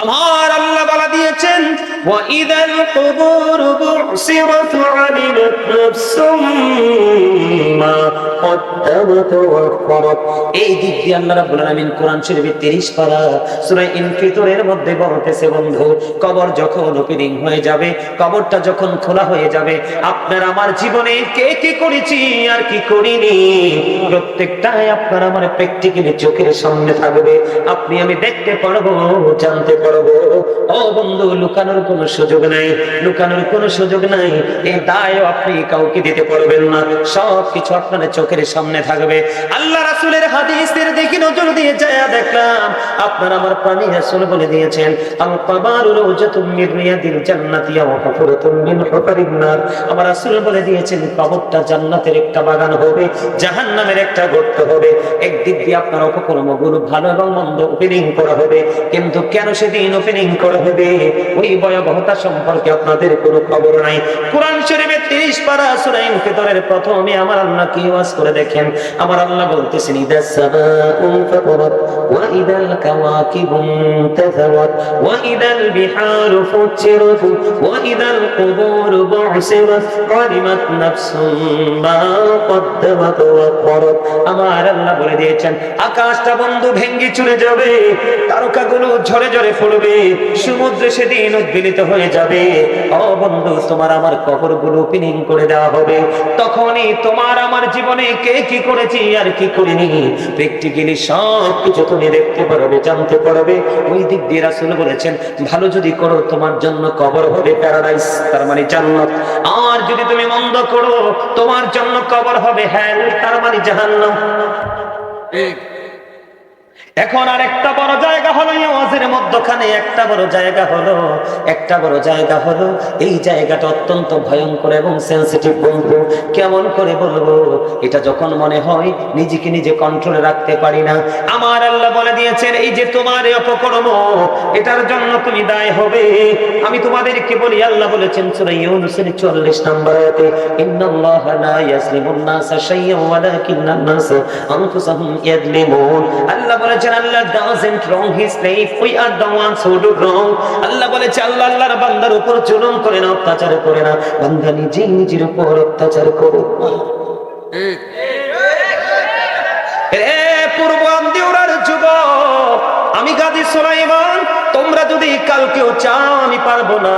আমার আল্লাহ বলা দিয়েছেন وَإِذَا الْقُبُورُ بُعْثِرَتْ عَلِمَتْ نَفْسٌ مَّا قَدَّمَتْ وَأَخَّرَتْ এই দিক দিয়ে আল্লাহ রাব্বুল আলামিন কোরআন শরীফের 30 পারা সূরা ইনফিতরের মধ্যে বলতেছে বন্ধু কবর যখন ওপেনিং হয়ে যাবে কবরটা যখন খোলা হয়ে যাবে আপনার আমার জীবনে কে কি করেছি আর কি করিনি প্রত্যেকটাই আপনার আমার প্র্যাকটিক্যালি চোখের সামনে থাকবে আপনি আমি দেখতে পারবো জানতে পারবো ও বন্ধু লুকানোর কোনো সুযোগ নাই, লুকানোর কোনো সুযোগ নাই। এই দায়ও আপনি কাউকে দিতে পারবেন না, সব কিছু আপনার চোখের সামনে থাকবে। আল্লাহ রাসূলের হাদিসের দিকে নজর দিয়ে যায় দেখলাম, আপনার আমার প্রাণী রাসূল বলে দিয়েছেন, আল কবারু রওজাতুম মির রিয়াদিল জান্নাতি ওয়া হুফরাতুম মিন হুফারিন নার। আমার রাসূল বলে দিয়েছেন, কবরটা জান্নাতের একটা বাগান হবে, জাহান্নামের একটা গর্ত হবে। একদিক দিয়ে আপনার অপকর্মগুলো ভালো এবং মন্দ ওপেনিং করা হবে, কিন্তু কেন সেদিন ওপেনিং করা হবে? ওই ভয়াবহতা সম্পর্কে আপনাদের কোনো খবর নাই। কোরআন শরীফের 30 পারা সূরা ইনফিতরের প্রথমে আমার আল্লাহ কি ওয়াজ করে দেখেন? আমার আল্লাহ বলতেছেন, ইদা সামাউন ফাতারাত, ওয়া ইদাল ওয়া ইদাল ওয়া ইদাল কুবুর বু'সিরাত নাফসুম মা কদ্দামাত ওয়া আমার আল্লাহ বলে দিয়েছেন, আকাশটা বন্ধ ভেঙ্গে চলে যাবে, তারকাগুলো ঝরে ঝরে পড়বে সমুদ্রে সেদিন উদ্বেলিত হয়ে যাবে। ও বন্ধু, তোমার আমার কবরগুলো ওপেনিং করে দেওয়া হবে। তখনই তোমার আমার জীবনে কে কি করেছি আর কি করিনি। প্র্যাকটিক্যালি সব কিছু তুমি দেখতে পারবে, জানতে পারবে। ওই দিক দিয়ে রাসূল বলেছেন, ভালো যদি করো, তোমার জন্য কবর হবে প্যারাডাইস তার মানে জান্নাত। আর যদি তুমি মন্দ করো, তোমার জন্য কবর হবে হ্যাঁ তার মানে জাহান্নাম। এখন আর একটা বড় জায়গা হলো ওয়াজের মধ্যখানে, একটা বড় জায়গা হলো, একটা বড় জায়গা হলো। এই জায়গাটা অত্যন্ত ভয়ঙ্কর এবং সেনসিটিভ বন্ধু। কেমন করে বলব? এটা যখন মনে হয় নিজেকে নিজে কন্ট্রোলে রাখতে পারি না। আমার আল্লাহ বলে দিয়েছেন, এই যে তোমার অপকর্ম, এটার জন্য তুমি দায় হবে। আমি তোমাদেরকে বলি, আল্লাহ বলেছেন সূরা ইউনূসের 44 নম্বর আল্লাহ বলেছেন আল্লাহ doesn't wrong his slave we are the ones who do wrong আল্লাহ বলেছে, আল্লাহ, আল্লাহর বান্দার উপর জুলুম করে না, অত্যাচার করে না। বান্দা নিজে নিজের উপর অত্যাচার করে পূর্ব যুবক, আমি গাজী সুলাইমান তোমরা যদি কালকেও চাও, আমি পারব না।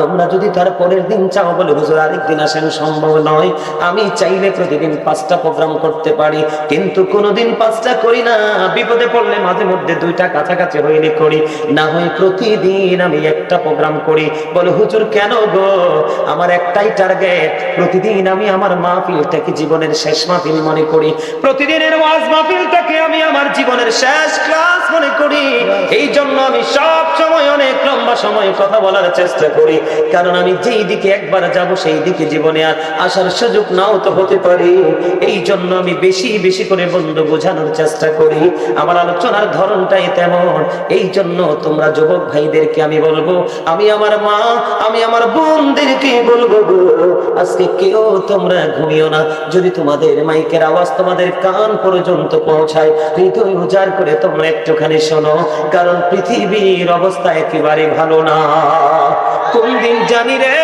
তোমরা যদি তার পরের দিন চাও বলে হুজুর আরেকদিন আসেন সম্ভব নয়। আমি চাইলে প্রতিদিন পাঁচটা প্রোগ্রাম করতে পারি, কিন্তু কোনোদিন পাঁচটা করি না। বিপদে পড়লে মাঝে মধ্যে দুইটা কাছাকাছি হইলে করি। না হয় প্রতিদিন আমি একটা প্রোগ্রাম করি। বলে, হুজুর, কেন গো? আমার একটাই টার্গেট। প্রতিদিন আমি আমার মাহফিলটাকে জীবনের শেষ মাহফিল মনে করি। প্রতিদিনের ওয়াজ মাহফিলটাকে আমি আমার জীবনের শেষ ক্লাস মনে করি। এই জন্য আমি সব সময় অনেক লম্বা সময় কথা বলার চেষ্টা করি। কারণ আমি যেই দিকে একবার যাব, সেই দিকে জীবনে আর আসার সুযোগ নাও তো হতে পারে। এই জন্য আমি বেশি বেশি করে বন্ধু বোঝানোর চেষ্টা করি। আমার আলোচনার ধরনটাই তেমন। এই জন্য তোমরা যুবক ভাইদেরকে আমি বলব, আমি আমার মা, আমি আমার বোনদেরকে বলব আজকে কেউ তোমরা ঘুমিও না। যদি তোমাদের মাইকের আওয়াজ তোমাদের কান পর্যন্ত পৌঁছায়, হৃদয় উজাড় করে তোমরা একটুখানি শোনো। কারণ পৃথিবীর অবস্থা একেবারে ভালো না। কোন দিন জানি রে,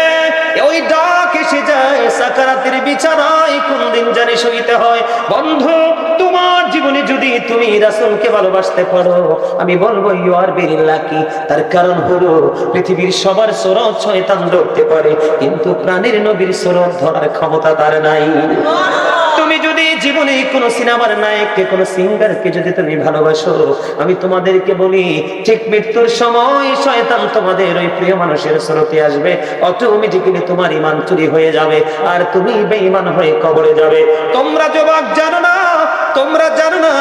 ওই ডাক এসে যায়, সাকারাতের বিছানায় কোন দিন জানি সইতে হয়। বন্ধু তোমার জীবনে যদি তুমি রাসূলকে ভালোবাসতে পারো, আমি বলব ইউ আর ভেরি লাকি তার কারণ হলো, পৃথিবীর সবার সুরত শয়তান ধরতে পারে, কিন্তু প্রাণের নবীর সুরত ধরার ক্ষমতা তার নাই। তুমি যদি জীবনে কোনো সিনেমার নায়ককে, কোনো সিঙ্গারকে যদি তুমি ভালোবাসো, আমি তোমাদেরকে বলি, ঠিক মৃত্যুর সময় শয়তান তোমাদের ওই প্রিয় মানুষের স্রোতে আসবে, অটোমেটিক্যালি তোমার ইমান চুরি হয়ে যাবে, আর তুমি বেঈমান হয়ে কবরে যাবে। তোমরা জবাব জানো না। তোমরা জানো না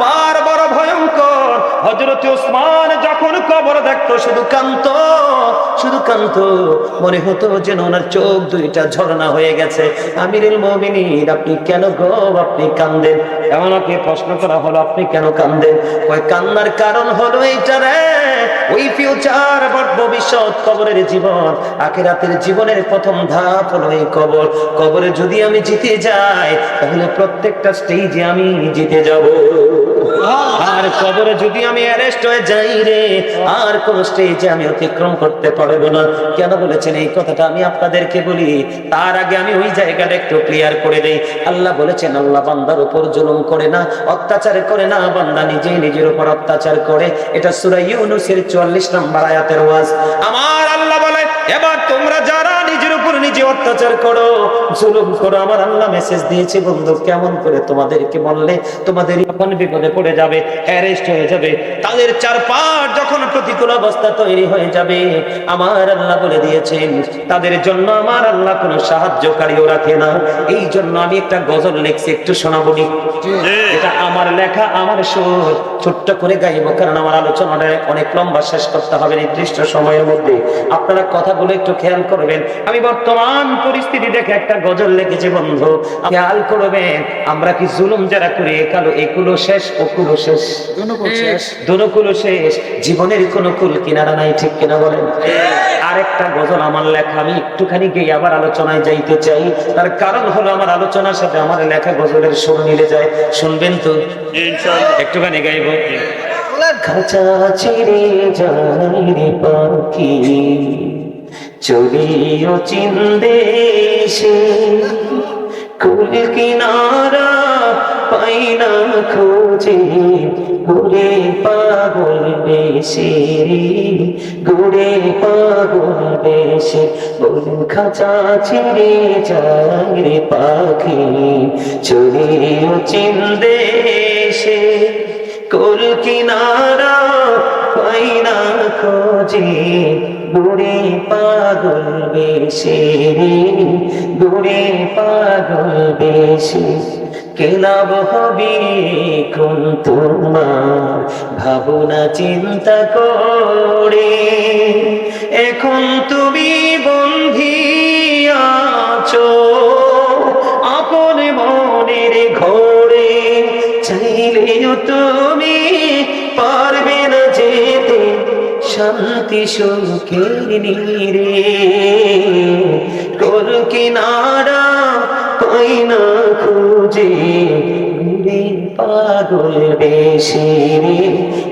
পার বড় ভয়ঙ্কর হজরত ওসমান যখন কবর দেখতো, শুধু কান্ত শুধু কান্ত মনে হতো যেন ওনার চোখ দুইটা ঝরনা হয়ে গেছে। আমিরুল মমিনীর আপনি কেন গো, আপনি কান্দেন? এমন আপনি প্রশ্ন করা হলো, আপনি কেন কান্দেন? ওই কান্নার কারণ হলো এইটা রে, ওই ফিউচার ভবিষ্যৎ কবরের জীবন, আখেরাতের জীবনের প্রথম ধাপ হলো এই কবর। কবরে যদি আমি জিতে যাই, তাহলে প্রত্যেকটা স্টেজে আমি জিতে যাব। আর কবরে যদি আমি অ্যারেস্ট হয়ে যাই রে, আর কোন স্টেজে আমি অতিক্রম করতে পারব না। কেন বলেছেন এই কথাটা আমি আপনাদেরকে বলি? তার আগে আমি ওই জায়গাটা একটু ক্লিয়ার করে দেই। আল্লাহ বলেছেন, আল্লাহ বান্দার উপর জুলুম করে না, অত্যাচার করে না, বান্দা নিজেই নিজের উপর অত্যাচার করে। এটা সূরা ইউনূসের 44 নম্বর আয়াতের ওয়াজ। আমার আল্লাহ বলে এবার তোমরা যারা নিজের উপর নিজে অত্যাচার করো, জুলুম করো। আমার আল্লাহ মেসেজ দিয়েছে, বন্ধু, কেমন করে তোমাদেরকে বললে, তোমাদের যখন বিপদে পড়ে যাবে অ্যারেস্ট হয়ে যাবে তাদের চারপাশ যখন প্রতিকূল অবস্থা তৈরি হয়ে যাবে আমার আল্লাহ বলে দিয়েছেন তাদের জন্য আমার আল্লাহ কোনো সাহায্যকারীও রাখে না। এই জন্য আমি একটা গজল লিখছি একটু শোনাবনি এটা আমার লেখা আমার সুর। ছোট্ট করে গাইব কারণ আমার আলোচনাটা অনেক লম্বা শেষ করতে হবে নির্দিষ্ট সময়ের মধ্যে। আপনারা কথাগুলো একটু খেয়াল করবেন। আমি বর্তমান পরিস্থিতি দেখে একটা গজল লিখেছি বন্ধু। খেয়াল করবেন আমরা কি জুলুম যারা করি একালো শেষ ওকুলো শেষ। দুনুকুলো শেষ? জীবনের কোনো কুল কিনারা নাই ঠিক কিনা বলেন? আরেকটা গজল আমার লেখা আমি একটুখানি গিয়ে আবার আলোচনায় যাইতে চাই। তার কারণ হলো আমার আলোচনার সাথে আমার লেখা গজলের সুর মিলে যায়। শুনবেন তো? একটুখানি গাইব? খাঁচা ছেড়ে যাই পাখি চলিও চিন্দেশে কুল কিনারা পাই না খোঁজে, ঘুরে পাগল বেশি ঘুরে পাগল বেশি বলুন খাঁচা ছেড়ে রে পাখি চলিও চিন্দেশে কুল কিনারা পাই না খোঁজে। দূরে পাগল বেশি, দূরে পাগল বেশি। কেলাব হবে কোন তোমার? ভাবনা, চিন্তা করে। এখন তুমি বন্ধি আছো, আপন মনের ঘরে। চাইলেও তুমি শান্তি সুখের নিরে। কর কিনারা পাই না খুঁজে? পাগল বেশি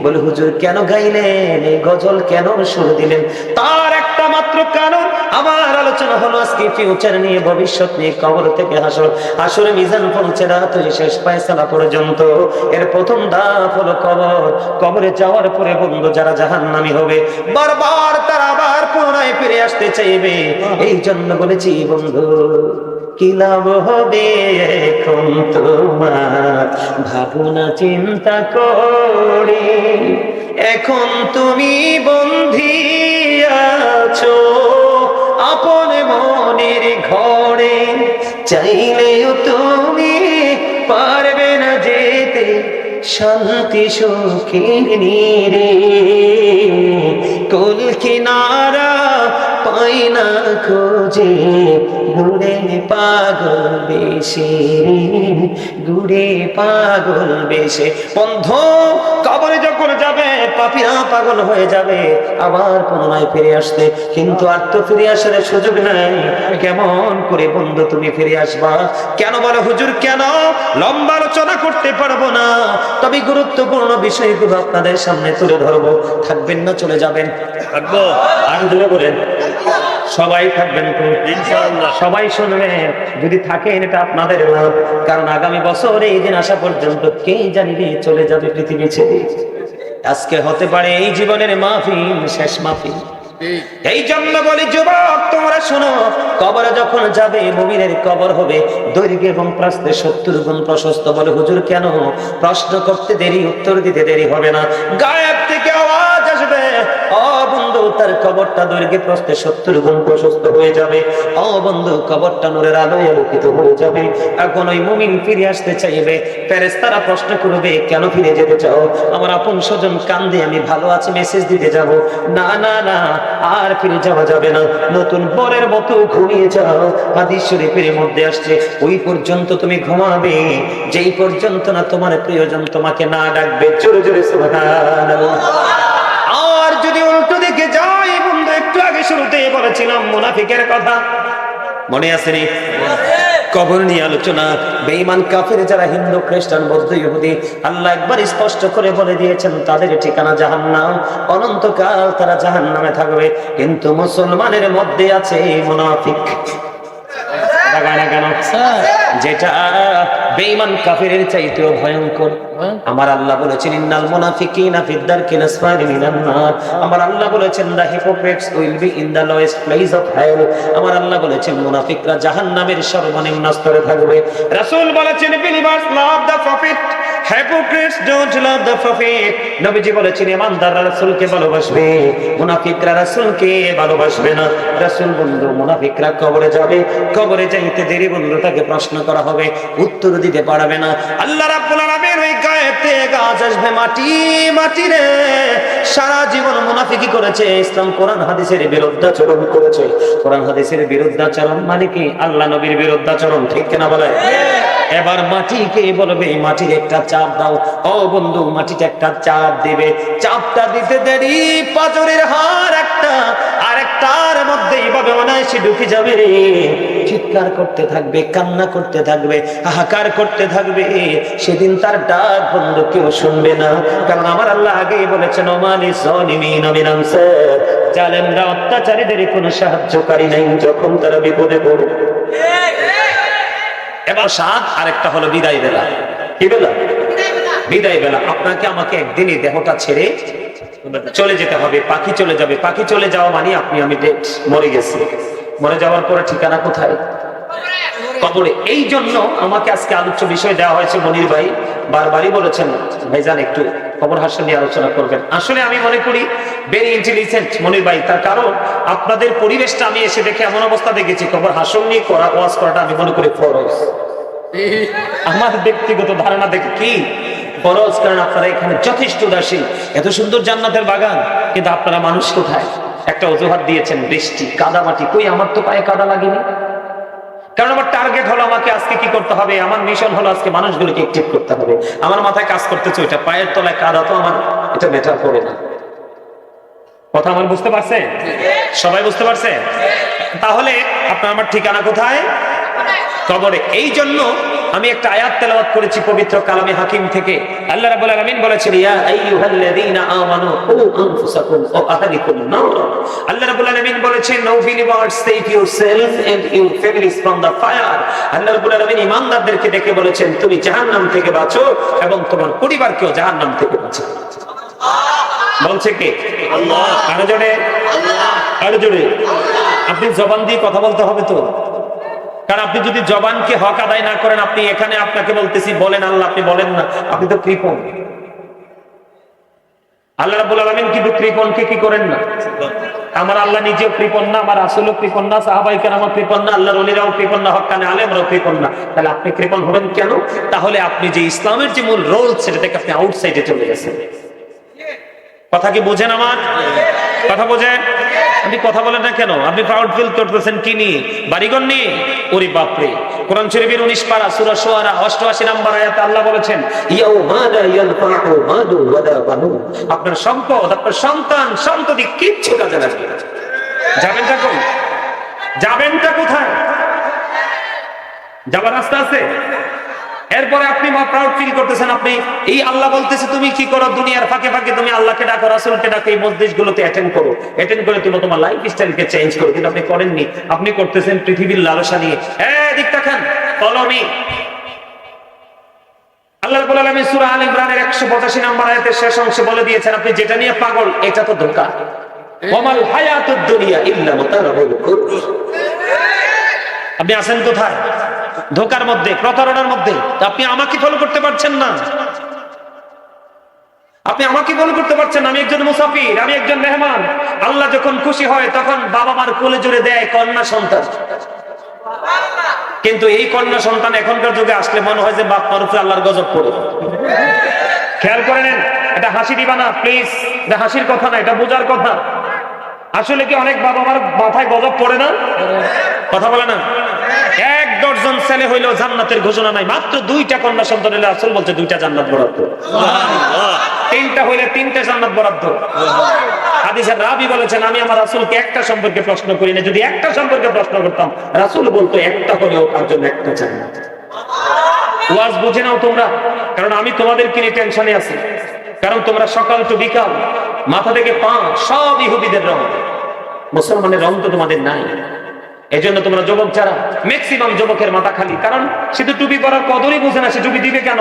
বলে হুজুর কেন গাইলেন? গজল কেন সুর দিলেন? তার একটা মাত্র কারণ আমার আলোচনা হলো আজকে ফিউচার নিয়ে, ভবিষ্যৎ নিয়ে, কবর থেকে হাসর। হাসরে মিজান পৌঁছে রাত শেষ পায়সালা পর্যন্ত। এর প্রথম ধাপ হলো কবর। কবরে যাওয়ার পরে বন্ধু, যারা জাহান্নামী হবে, বারবার তারা আবার পুনরায় ফিরে আসতে চাইবে। এই জন্য বলেছি, বন্ধু, কি লাভ হবে এখন তোমার? ভাবনা, চিন্তা করে এখন তুমি বন্ধি আছো। আপন মনের ঘরে চাইলেও তুমি পারবে না যেতে, শান্তি সুখে নিরে। কুল কিনারা পাই না খোঁজে ঘুরে পাগল বেশি ঘুরে পাগল বেশে। বন্ধ, কবরে যখন যাবে পাপিরা পাগল হয়ে যাবে আবার পুনরায় ফিরে আসতে। কিন্তু আর তো ফিরে আসার সুযোগ নাই। কেমন করে বন্ধু তুমি ফিরে আসবা? কেন বলে হুজুর কেন? লম্বা আলোচনা করতে পারব না। তবে গুরুত্বপূর্ণ বিষয়গুলো আপনাদের সামনে তুলে ধরবো। থাকবেন না চলে যাবেন। থাকব। আর বলেন। সবাই থাকবেন সবাই শুনবেন। যদি থাকেন এটা আপনাদের লাভ। কারণ আগামী বছর এই দিন আসা পর্যন্ত কে জানিবে চলে যাবে পৃথিবী ছেড়ে? আজকে হতে পারে এই জীবনের মাহফিল শেষ মাহফিল। এই জন্য বলি যুবক তোমরা শোনো কবর যখন যাবে মুমিনের কবর হবে। দৈর্ঘ্য এবং প্রস্তে সত্তর গুণ প্রশস্ত বলে হুজুর কেন? প্রশ্ন করতে দেরি উত্তর দিতে দেরি হবে না। গায়েব থেকে আওয়াজ বন্ধু তার কবরটা দৈর্ঘ্যে প্রস্তে সত্তর গুণ প্রশস্ত হয়ে যাবে। ও বন্ধু, কবরটা নূরের আলোয় আলোকিত হয়ে যাবে। এখন ওই মুমিন ফিরে আসতে চাইবে। ফেরেশতারা প্রশ্ন করবে, কেন ফিরে যেতে চাও? আমার আপন স্বজন কান্দে, আমি ভালো আছি মেসেজ দিতে যাব। না না না, আর ফিরে যাওয়া যাবে না। নতুন পরের মতো ঘুমিয়ে যাও। হাদিস শরীফের মধ্যে আসছে, ওই পর্যন্ত তুমি ঘুমাবে, যেই পর্যন্ত না তোমার প্রিয়জন তোমাকে না ডাকবে। জোরে জোরে, সুবহানাল্লাহ আর যদি উল্টো দিকে যাই বন্ধু একটু আগে শুরুতে বলেছিলাম, মুনাফিকের কথা। মনে আছে নি কবর নিয়ে আলোচনা, বেঈমান কাফের যারা হিন্দু, খ্রিস্টান, বৌদ্ধ, ইহুদি, আল্লাহ একবার স্পষ্ট করে বলে দিয়েছেন, তাদের ঠিকানা জাহান্নাম। অনন্তকাল তারা জাহান্নামে থাকবে। কিন্তু মুসলমানের মধ্যে আছে মুনাফিক। লাগায় না কেন? যেটা বেঈমান কাফিরের চাইতেও ভয়ঙ্কর। আমার আল্লাহ বলেছেন ইন্নাল মুনাফিকিনা ফিদ দারকিল আসফালি মিনান নার। আমার আল্লাহ বলেছেন the hypocrites will be in the lowest place of hell. আমার আল্লাহ বলেছেন মুনাফিকরা জাহান্নামের সর্বনিম্ন স্তরে থাকবে। রাসূল বলেছেন believers love the profit. Hypocrites don't love the prophet. নবীজি বলেছেন ইমানদাররা রাসূলকে ভালোবাসবে মুনাফিকরা রাসূলকে ভালোবাসবে না। রাসূল বন্ধু মুনাফিকরা কবরে যাবে। কবরে যাইতে দেরি বন্ধু তাকে প্রশ্ন করা হবে উত্তর দিতে পারবে না। আল্লাহ রাব্বুল আলামিন ওই গায়েতে গাছ আসবে মাটি মাটি রে। সারা জীবন মুনাফিকি করেছে। ইসলাম কোরআন হাদিসের বিরুদ্ধাচরণ করেছে। কোরআন হাদিসের বিরুদ্ধাচরণ মানে কি? আল্লাহ নবীর বিরুদ্ধাচরণ ঠিক কিনা বলে এবার মাটিকে বলবে মাটির একটা চাপ দাও। ও বন্ধু, মাটিতে একটা চাপ দিবে। চাপটা দিতে দেরি, পাজরের হার একটা, আর একটার মধ্যে এইভাবে অনায়াসে ঢুকে যাবে চিৎকার করতে থাকবে, কান্না করতে থাকবে, হাহাকার করতে থাকবে। সেদিন তার ডাক বন্ধু কেউ শুনবে না। কারণ আমার আল্লাহ আগেই বলেছেন ওমালি সলিমিন অবিনামসে জালেমরা অত্যাচারীদের কোনো সাহায্যকারী নাই যখন তারা বিপদে পড়ে এবার সাত আরেকটা হলো বিদায় বেলা। কি বেলা? বিদায় বেলা আপনাকে আমাকে একদিনই দেহটা ছেড়ে চলে যেতে হবে। পাখি চলে যাবে। পাখি চলে যাওয়া মানে আপনি আমি ডেট মরে গেছি। মরে যাওয়ার পরে ঠিকানা কোথায়? কবরে। এই জন্য আমাকে আজকে আলোচ্য বিষয় দেওয়া হয়েছে মনির ভাই। বারবারই বলেছেন ভাইজান একটু খবর হাসন নিয়ে আলোচনা করবেন। আসলে আমি মনে করি ভেরি ইন্টেলিজেন্ট মনির ভাই তার কারণ আপনাদের পরিবেশটা আমি এসে দেখে এমন অবস্থা দেখেছি। খবর হাসন নিয়ে করা ওয়াজ করাটা আমি মনে করি ফরজ। আমার ব্যক্তিগত ধারণা দেখে কি? ফরজ কারণ আপনারা এখানে যথেষ্ট উদাসীন। এত সুন্দর জান্নাতের বাগান, কিন্তু আপনারা মানুষ কোথায়? একটা অজুহাত দিয়েছেন, বৃষ্টি কাদা মাটি কই আমার তো পায়ে কাদা লাগেনি? কারণ আমার টার্গেট হলো আমাকে আজকে কি করতে হবে, আমার মিশন হলো আজকে মানুষগুলোকে অ্যাক্টিভ করতে হবে। আমার মাথায় কাজ করতেছে ওইটা, পায়ের তলায় কাদা তো আমার, এটা ম্যাটার করে না। কথা আমার বুঝতে পারছে? সবাই বুঝতে পারছে? তাহলে আপনার আমার ঠিকানা কোথায়? কবরে। এই জন্য আমি একটা আয়াত তেলাওয়াত করেছি পবিত্র কালামে হাকিম থেকে। আল্লাহ রাব্বুল আলামিন বলেছেন ইয়া আইয়ুহাল্লাযীনা আমানু আনফুসাকুম ওয়া আহলিকুম নার। আল্লাহ রাব্বুল আলামিন বলেছেন no believers save yourself and families from the fire আল্লাহ রাব্বুল আলামিন ঈমানদারদেরকে ডেকে বলেছেন তুমি জাহান্নাম থেকে বাঁচো এবং তোমার পরিবারকেও জাহান্নাম থেকে বাঁচো। বলছে কে? আল্লাহ। আরও জোরে? আরও জোরে? আপনি জবান দিয়ে কথা বলতে হবে তো? কারণ আপনি যদি জবানকে হক আদায় না করেন, আপনি এখানে আপনাকে বলতেছি, বলেন আল্লাহ, আপনি বলেন না। আপনি তো কৃপণ। আল্লাহ রাব্বুল আলামিন কিন্তু কৃপণকে কি করেন না? আমার আল্লাহ নিজেও কৃপণ না, আমার আসলও কৃপণ না, সাহাবাই আমার কৃপণ না, আল্লাহর অলিরাও কৃপণ না, হকানে আলেমরাও কৃপণ না। তাহলে আপনি কৃপণ হবেন কেন? তাহলে আপনি যে ইসলামের যে মূল রোল, সেটা থেকে আপনি আউটসাইডে চলে গেছেন। কথা কি বোঝেন আমার? কথা বোঝেন? আপনি কথা বলেন না কেন? আপনি প্রাউড ফিল করতেছেন কি নিয়ে? বাড়িঘর নিয়ে? ওরে বাপরে। কোরআন শরীফের 19 পারা, সূরা শুআরা 88 নম্বর আয়াতে আল্লাহ বলেছেন আপনার সম্পদ, আপনার সন্তান, সন্ততি কিচ্ছু কাজে লাগবে যাবেনটা কই? যাবেনটা কোথায়? যাবার রাস্তা আছে? এরপরে আপনি প্রাউড ফিল করতেছেন, আপনি, এই আল্লাহ বলতেছে, তুমি কি করো? দুনিয়ার ফাঁকে ফাঁকে তুমি আল্লাহকে ডাকো, রাসুলকে ডাকো, এই মসজিদ গুলোতে অ্যাটেন্ড করো। অ্যাটেন্ড করে তুমি তোমার লাইফ স্টাইলকে চেঞ্জ করো। কিন্তু আপনি করেননি। আপনি করতেছেন পৃথিবীর লালসা নিয়ে। হ্যাঁ দিক দেখান কলমি আল্লাহ রাব্বুল আলামিন সূরা আল ইমরানের 185 নম্বর আয়াতের শেষ অংশে বলে দিয়েছেন, আপনি যেটা নিয়ে পাগল, এটা তো ধোঁকা। ওমাল হায়াতুদ দুনিয়া ইল্লা মুতারাবুল গুরুর আপনি আছেন কোথায়? ধোকার মধ্যে, প্রতারণার মধ্যে। আপনি আমাকে ফলো করতে পারছেন না। আপনি আমাকে ফলো করতে পারছেন আমি একজন মুসাফির, আমি একজন মেহমান। আল্লাহ যখন খুশি হয়, তখন বাবা মার কোলে জুড়ে দেয় কন্যা সন্তান। কিন্তু এই কন্যা সন্তান এখনকার যুগে আসলে মনে হয় যে বাপ মার আল্লাহর গজব পড়ে। খেয়াল করে নেন, এটা হাসি দিবা না প্লিজ এটা হাসির কথা না, এটা বোঝার কথা। আসলে কি অনেক বাবা মার মাথায় গজব পড়ে না? কথা বলে না? দশজন ছেলে হইলেও জান্নাতের ঘোষণা নাই। মাত্র দুইটা কন্যা সন্তান হইলে আসল বলছে দুইটা জান্নাত বরাদ্দ। তিনটা হইলে তিনটা জান্নাত বরাদ্দ। কারণ আমি তোমাদেরকে নিয়ে টেনশনে আছি? কারণ তোমরা সকাল টু বিকাল, মাথা থেকে পা, সব ইহুদিদের রং। মুসলমানের রং তো তোমাদের নাই। এই জন্য তোমরা যুবক যারা ম্যাক্সিমাম যুবকের মাথা খালি, কারণ সে তো টুপি পরার কদরই বুঝে না, সে টুপি দিবে কেন?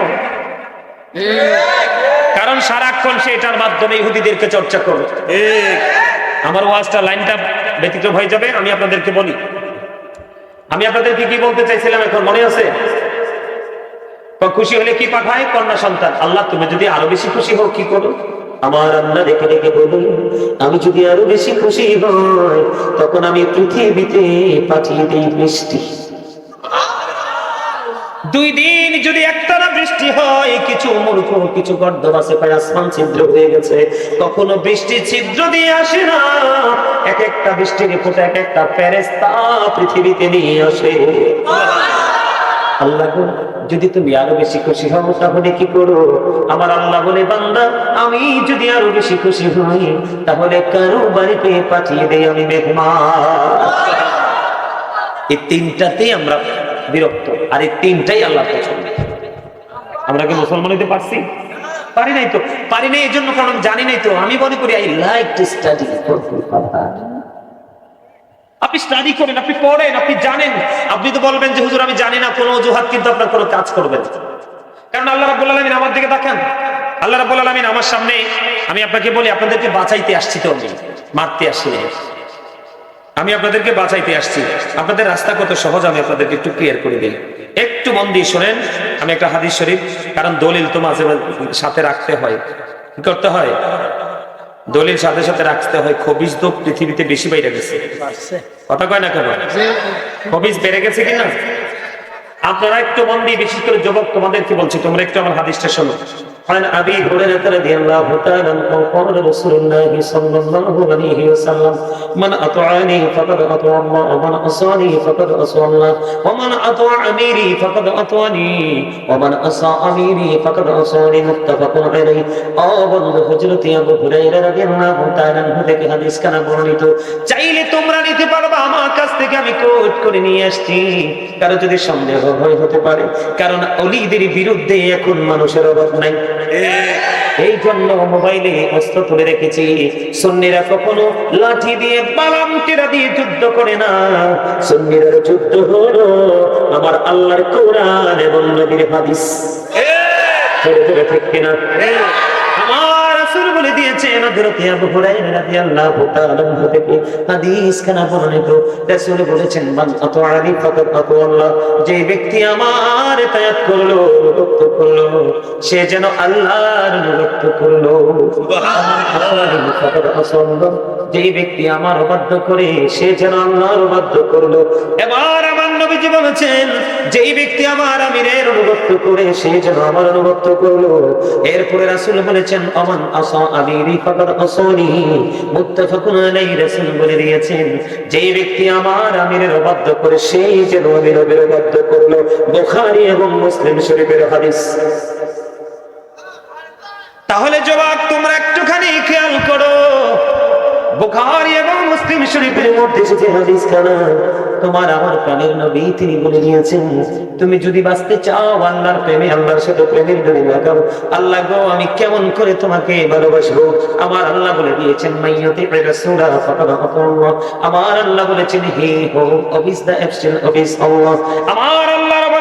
কারণ সারাক্ষণ সে এটার মাধ্যমে ইহুদিদেরকে চর্চা করবে। আমার ওয়াজটা লাইনটা ব্যতিক্রম হয়ে যাবে, আমি আপনাদেরকে বলি। আমি আপনাদেরকে কি বলতে চাইছিলাম এখন, মনে আছে? খুশি হলে কি পাঠায়? কন্যা সন্তান। আল্লাহ, তুমি যদি আরও বেশি খুশি হও, কি করো? আমার আল্লাহ রেখে রেখে বলি আমি যদি আরও বেশি খুশি হই, তখন আমি পৃথিবীতে পাঠিয়ে দিই বৃষ্টি। দুই দিন যদি একটানা বৃষ্টি হয়, কিছু মূর্খ কিছু গর্দ বাসে পায় আসমান ছিদ্র হয়ে গেছে। কখনো বৃষ্টি ছিদ্র দিয়ে আসে না, এক একটা বৃষ্টির ফোটা এক একটা প্যারেস্তা পৃথিবীতে নিয়ে আসে। আল্লাহ যদি তুমি আরও বেশি খুশি হও, তাহলে কি করো? আমার আল্লাহ বলে, বান্দা, আমি যদি আরও বেশি খুশি হই, তাহলে কারও বাড়িতে পাঠিয়ে দেই, আমি মেহমান এই তিনটাতেই আমরা বিরক্ত, আর এই তিনটাই আল্লাহ পছন্দ। আমরা কি মুসলমান হইতে পারছি? পারি নাই তো? পারি নাই এই জন্য কারণ জানি নাই তো। আমি মনে করি, আই লাইক টু স্টাডি আপনি স্টাডি করেন, আপনি পড়েন, আপনি জানেন। আপনি তো বলবেন যে, হুজুর, আমি জানি না, কোনো অজুহাত কিন্তু আপনার কোনো কাজ করবে কারণ আল্লাহ রাব্বুল আলামিন আমার দিকে দেখেন আল্লাহ রাব্বুল আলামিন আমার সামনে, আমি আপনাকে বলি, আপনাদেরকে বাঁচাইতে আসছি তো আমি, মারতে আসছি। আমি আপনাদেরকে বাঁচাইতে আসছি। আপনাদের রাস্তা কত সহজ, আমি আপনাদেরকে একটু ক্লিয়ার করে দিই। একটু মন দিয়ে শোনেন, আমি একটা হাদিস শরীফ, কারণ দলিল তো মাঝে সাথে রাখতে হয়। করতে হয়? দলিল সাথে সাথে রাখতে হয় খবিজ তো পৃথিবীতে বেশি বাইরে গেছে। কথা কয় না কেন? খবিজ বেড়ে গেছে কিনা আপনারা একটু মন দিয়ে বিশেষ করে যুবক তোমাদেরকে বলছে তোমরা একটু আমার হাদিসটা শোনো। عن ابي هريره رضي الله تعالى عنه قال رسول الله صلى الله عليه وسلم من اطاعني فقد اطاع الله ومن عصاني فقد عصى الله ومن اطاع اميري فقد اطاعني ومن عصى اميري فقد عصاني متفق عليه ও বন্ধু হযরত আবু হুরায়রা রাদিয়াল্লাহু তাআলা আনহু থেকে হাদিস কানা বর্ণিত চাইলে তোমরা নিতে পারবে আমার কাছ থেকে আমি কোট করে নিয়ে আসছি কারো যদি সন্দেহ হয় হতে পারে কারণ অলিদের বিরুদ্ধে এখন মানুষের অভাব নাই এই জন্য মোবাইলে অস্ত্র তুলে রেখেছি। সন্নিরা কখনো লাঠি দিয়ে বালাম টেরা দিয়ে যুদ্ধ করে না। সন্নিরার যুদ্ধ হলো আমার আল্লাহর কোরআন এবং নবীর হাদিস। ধরে ধরে থাকবে না বলে হযরত আবু হুরায়রা রাদিয়াল্লাহু তাআলা থেকে হাদিস খানা বর্ণিত। রাসূল বলেছেন মান আতাআনি ফাকাদ আতাআল্লাহ যে ব্যক্তি আমার তায়াত করল অনুগত করল সে যেন আল্লাহর অনুগত করল। সুবহানাল্লাহ। ফাকাদ আসাল্লাহ যে ব্যক্তি আমার অবাধ্য করে, সে যেন আল্লাহর অবাধ্য করল। এবার আমার নবীজি বলেছেন, যেই ব্যক্তি আমার আমিরের অনুগত করে, সে যেন আমার অনুগত করল। এরপরে রাসূল বলেছেন, অমান আসা আমিরি আসানি। আলাইহি বলে দিয়েছেন, যেই ব্যক্তি আমার আমিরের অবাধ্য করে সেই যেন আমি নবীর অবাধ্য করল। বুখারী এবং মুসলিম শরীফের হাদিস। তাহলে জবাব তোমরা একটুখানি খেয়াল করো। এবং মুসলিম শরীফের মধ্যে হাদিস খানা, তোমার আমার প্রাণের নবী তিনি বলে দিয়েছেন, তুমি যদি বাঁচতে চাও, আল্লাহর প্রেমে, আল্লাহর সাথে প্রেমের দড়ি লাগাও। আল্লাহ গো, আমি কেমন করে তোমাকে ভালোবাসবো? আমার আল্লাহ বলে দিয়েছেন মাইয়তে রাসূলা আমার আল্লাহ বলেছেন, হে হো অবিস দা অবিস আল্লাহ। আমার আল্লাহ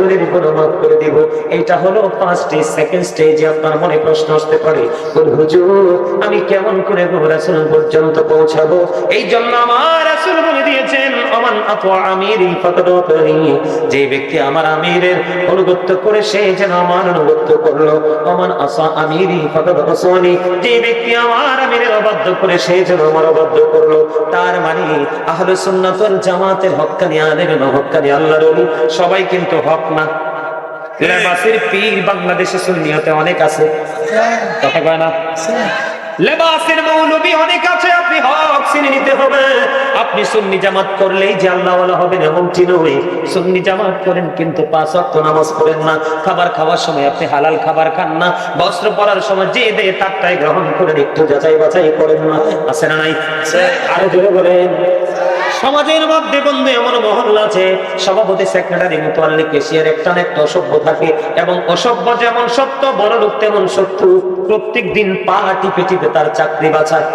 জীবনের গুনাহ মাফ করে দিব। এটা হলো পাঁচটি সেকেন্ড স্টেজে আপনার মনে প্রশ্ন আসতে পারে। হুজুর, আমি কেমন করে রাসূল পর্যন্ত পৌঁছাবো? এই জন্য আমার রাসূল বলে দিয়েছেন অমান আতওয়া আমিরি ফাকাদ আতানি। যে ব্যক্তি আমার আমিরের অনুগত্য করে সে যেন আমার অনুগত্য করল। অমান আসা আমিরি ফাকাদ আসানি যে ব্যক্তি আমার আমিরের অবাধ্য করে সে যেন আমার অবাধ্য করল। তার মানে আহলে সুন্নাত ওয়াল জামাতের হক্কানি আলেম হক্কানি আল্লাহর ওলি। সবাই কিন্তু হক না লেবাসের পীর বাংলাদেশে সুন্নিয়তে অনেক আছে। কথা কয় না? লেবাসের মৌলবী অনেক আছে, আপনি হক চিনে নিতে হবে। আপনি সুন্নি জামাত করলেই যে আল্লাহওয়ালা হবেন এমনটি নয় সুন্নি জামাত করেন কিন্তু পাঁচ ওয়াক্ত নামাজ পড়েন না। খাবার খাওয়ার সময় আপনি হালাল খাবার খান না। বস্ত্র পরার সময় যে দে তারটাই গ্রহণ করেন, একটু যাচাই বাছাই করেন না। আছে না নাই? আরও জোরে বলেন। সমাজের মধ্যে বন্ধু এমন মহল আছে। সভাপতি সেক্রেটারি মুতাল্লি কেশিয়ার একটা না একটা অসভ্য থাকে। এবং অসভ্য যেমন সত্য বড় লোক তেমন শত্রু প্রত্যেক দিন পা টিপে টিপে তার চাকরি বাঁচায়।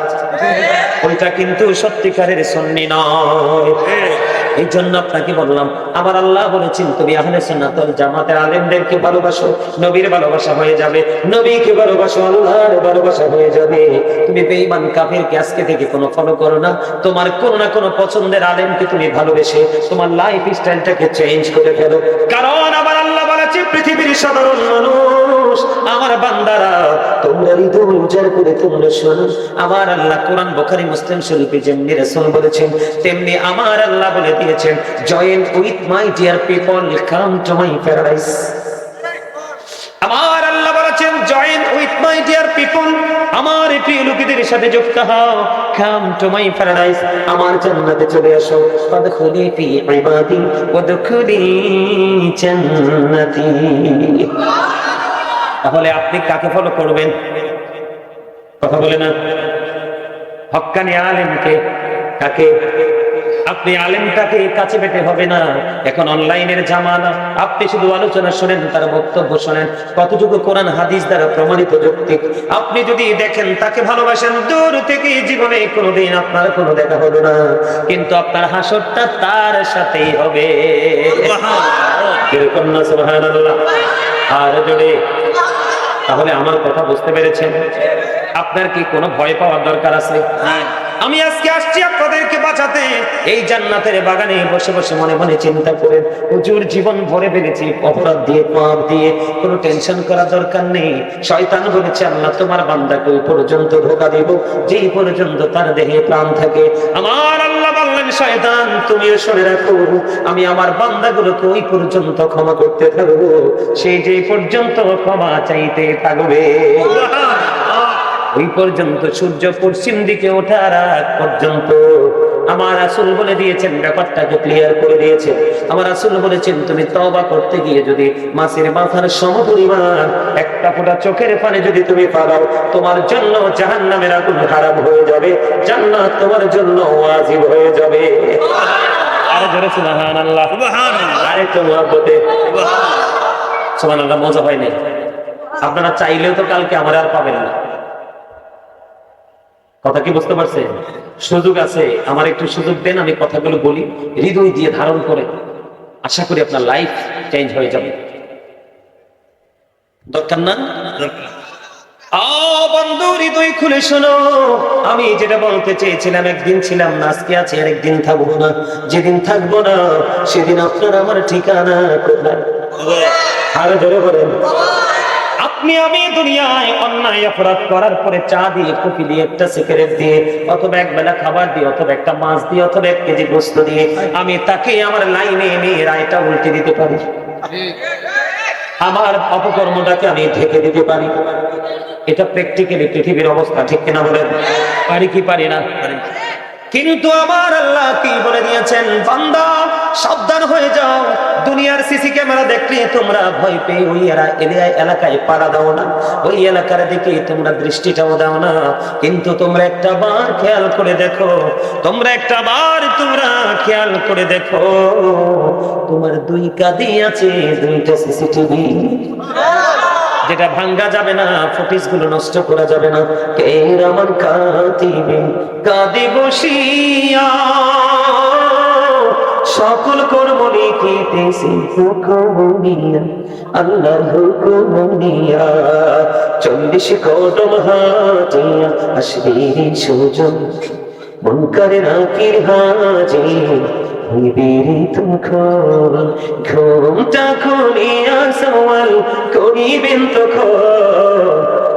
ওইটা কিন্তু সত্যিকারের সন্নি নয়। এই জন্য আপনাকে বললাম আমার আল্লাহ বলেছেন, তুমি আহলে সুন্নাতুল জামাতের আলেমদেরকে ভালোবাসো, নবীর ভালোবাসা হয়ে যাবে, নবীকে ভালোবাসো, আল্লাহর ভালোবাসা হয়ে যাবে। তুমি বেঈমান কাফিরকে আজকে থেকে কোনো ফলো করো না। তোমার কোনো না কোনো পছন্দের আলেমকে তুমি ভালোবেসে তোমার লাইফ স্টাইলটাকে চেঞ্জ করে ফেলো। কারণ আমার আল্লাহ বলেছে, পৃথিবীর সাধারণ মানুষ, আমার বান্দারা, তোমরা হৃদয় উজাড় করে তোমরা শোনো। আমার আল্লাহ কোরআন, বোখারি, মুসলিম শরীফে যেমনি রাসূল বলেছেন, তেমনি আমার আল্লাহ বলে দিয়েছেন join with my dear people come to my paradise আমার আল্লাহ বলেছেন join with my dear people আমার প্রিয় লোকেদের সাথে যুক্ত হও কাম টু মাই প্যারাডাইস আমার জান্নাতে চলে আসো ফাদখুলি ফি ইবাদি ওয়াদখুলি জান্নাতি। তাহলে আপনি কাকে ফলো করবেন? কথা বলে না। হক্কানি আলেমকে কাকে? আপনি আলেমটাকে কাছে পেতে হবে না। এখন অনলাইনের জামানা। আপনি শুধু আলোচনা শোনেন তার বক্তব্য শোনেন। কতটুকু কোরআন হাদিস দ্বারা প্রমাণিত যৌক্তিক আপনি যদি দেখেন তাকে ভালোবাসেন দূর থেকে জীবনে কোনোদিন আপনার কোনো দেখা হলো না। কিন্তু আপনার হাসরটা তার সাথেই হবে। কীরকম না সুবহানাল্লাহ। আর জোরে। তাহলে আমার কথা বুঝতে পেরেছেন? আপনার কি কোনো ভয় পাওয়ার দরকার আছে? আমি আজকে আসছি আপনাদেরকে বাঁচাতে। এই জান্নাতের বাগানে বসে বসে মনে মনে চিন্তা করে, হুজুর জীবন ভরে ফেলেছি, অপরাধ দিয়ে, পাপ দিয়ে, কোনো টেনশন করার দরকার নেই। শয়তান বলেছে, আল্লাহ তোমার বান্দাকে ওই পর্যন্ত ধোকা দিব, যেই পর্যন্ত তার দেহে প্রাণ থাকে। আমার আল্লাহ বললেন, শয়তান, তুমিও শুনে রাখো, আমি আমার বান্দাগুলোকে ওই পর্যন্ত ক্ষমা করতে থাকব। সেই যে পর্যন্ত ক্ষমা চাইতে থাকবে। ওই পর্যন্ত সূর্য পশ্চিম দিকে ওঠার আগ পর্যন্ত আমার আসল বলে দিয়েছেন ব্যাপারটাকে ক্লিয়ার করে দিয়েছেন আমার আসল বলেছেন তুমি তবা করতে গিয়ে যদি মাছের মাথার সমপরিমাণ একটা ফোঁটা চোখের পানে যদি তুমি পালাও তোমার জন্য জাহান নামের আগুন খারাপ হয়ে যাবে জান্নাত তোমার জন্য ওয়াজিব হয়ে যাবে। আরে জোরে সুবহান আল্লাহ আরে তো মহব্বতে। সুবহান আল্লাহ মজা হয় নাই। আপনারা চাইলেও তো কালকে আমার আর পাবেন না। কথা কি বুঝতে পারছেন সুযোগ আছে। আমার একটু সুযোগ দেন, আমি কথাগুলো বলি। হৃদয় দিয়ে ধারণ করে আশা করি আপনার লাইফ চেঞ্জ হয়ে যাবে। দরকার না? বন্ধু, হৃদয় খুলে শোনো। আমি যেটা বলতে চেয়েছিলাম, একদিন ছিলাম না, আজকে আছে আর একদিন থাকব না। যেদিন থাকব না, সেদিন আপনার আমার ঠিকানা আরও ধরে বলেন। আপনি আমি দুনিয়ায় অন্যায় অপরাধ করার পরে চা দিয়ে, কফি দিয়ে, একটা সিগারেট দিয়ে, অথবা এক বেলা খাবার দিয়ে, অথবা একটা মাছ দিয়ে, অথবা এক কেজি গোস্ত দিয়ে, আমি তাকে আমার লাইনে এনে রায়টা উল্টে দিতে পারি। আমার অপকর্মটাকে আমি ঢেকে দিতে পারি। এটা প্র্যাকটিক্যালি পৃথিবীর অবস্থা, ঠিক কিনা বলেন? পারি কি পারি না? কিন্তু আমার আল্লাহ কি বলে দিয়েছেন? বান্দা সাবধান হয়ে যাও। দুনিয়ার সিসি ক্যামেরা দেখলে তোমরা ভয় পেয়ে ওই এলাকায় পাড়া দাও না। ওই এলাকার দিকে তোমরা দৃষ্টিটাও দাও না। কিন্তু তোমরা একটা বার খেয়াল করে দেখো। তোমরা একটা বার তোমরা খেয়াল করে দেখো। তোমার দুই কাঁদি আছে দুইটা সিসিটিভি। যেটা ভাঙ্গা যাবে না ফুটিসগুলো নষ্ট করা যাবে না। কে আমার কাঁদিবে কাঁদি বসিয়া সকল কর্ম লিখিতেছি। হুকুম দিয়া আল্লাহর হুকুম দিয়া চল্লিশ কদম হাটিয়া আসবি সুজন মন করে রাকির হাজি হইবিরি তখন। ঘুমটা খুলিয়া সওয়াল করিবেন তখন।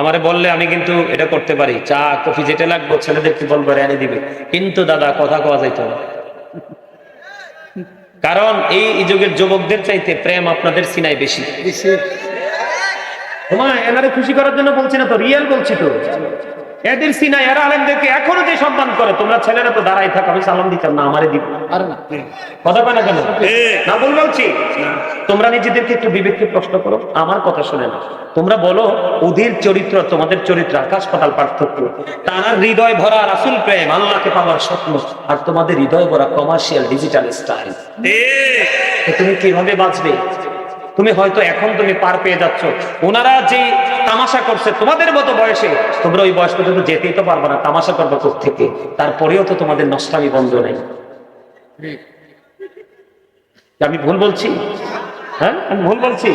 আমারে বললে আমি কিন্তু এটা করতে পারি। চা, কফি যেটা লাগবো ছেলেদেরকে বলব, এনে দিবে। কিন্তু দাদা, কথা কওয়া যাইতো কারণ এই যুগের যুবকদের চাইতে প্রেম আপনাদের সিনাই বেশি। তোমায় এনারে খুশি করার জন্য বলছি না তো, রিয়েল বলছি তো। এদের সিনা এরা আলেমদেরকে এখনও যে সম্মান করে তোমরা ছেলেরা তো দাঁড়াই থাকো আমি সালাম দিতাম না আমারে দিব আরে না। কথা পায় না কেন? না বল বলছি। তোমরা নিজেদেরকে একটু বিবেককে প্রশ্ন করো আমার কথা শুনে না তোমরা বলো ওদের চরিত্র তোমাদের চরিত্র আকাশ পাতাল পার্থক্য। তার হৃদয় ভরা রাসুল প্রেম আল্লাহকে পাওয়ার স্বপ্ন আর তোমাদের হৃদয় ভরা কমার্শিয়াল ডিজিটাল স্টাইল তুমি কীভাবে বাঁচবে? তুমি হয়তো এখন তুমি পার পেয়ে যাচ্ছ। ওনারা যে তামাশা করছে তোমাদের মতো বয়সে, তোমরা ওই বয়স পর্যন্ত যেতেই তো পারবে না, তামাশা করবে থেকে তারপরেও তো তোমাদের নষ্টামি বন্ধ নেই। আমি ভুল বলছি? হ্যাঁ আমি ভুল বলছি?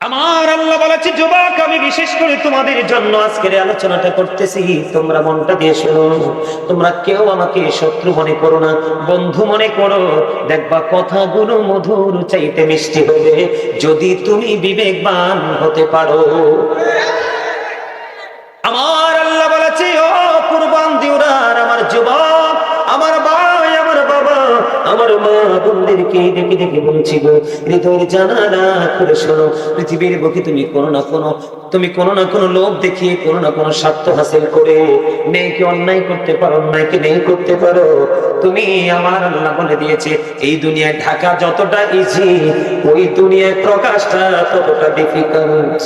আমার আল্লাহ বলেছে, যুবক, আমি বিশেষ করে তোমাদের জন্য আজকের আলোচনাটা করতেছি। তোমরা মনটা দিয়ে শোনো। তোমরা কেউ আমাকে শত্রু মনে করো না, বন্ধু মনে করো। দেখবা কথাগুলো মধুর চাইতে মিষ্টি হবে। যদি তুমি বিবেকবান হতে পারো। আমার আল্লাহ বলেছে, ও কুরবান দিওরার আমার যুবক, আমার বাবা আমার মা বোনদেরকে দেখে দেখে বলছি গো হৃদয়ের জানালা করে শোনো, পৃথিবীর বুকে তুমি কোনো না কোনো, তুমি কোনো না কোনো লোভ দেখিয়ে কোনো না কোনো স্বার্থ হাসিল করে নেইকে অন্যায় করতে পারো, অন্যায়কে নেই করতে পারো। তুমি আমার আল্লাহ বলে দিয়েছে, এই দুনিয়ায় ঢাকা যতটা ইজি ওই দুনিয়ায় প্রকাশটা ততটা ডিফিকাল্ট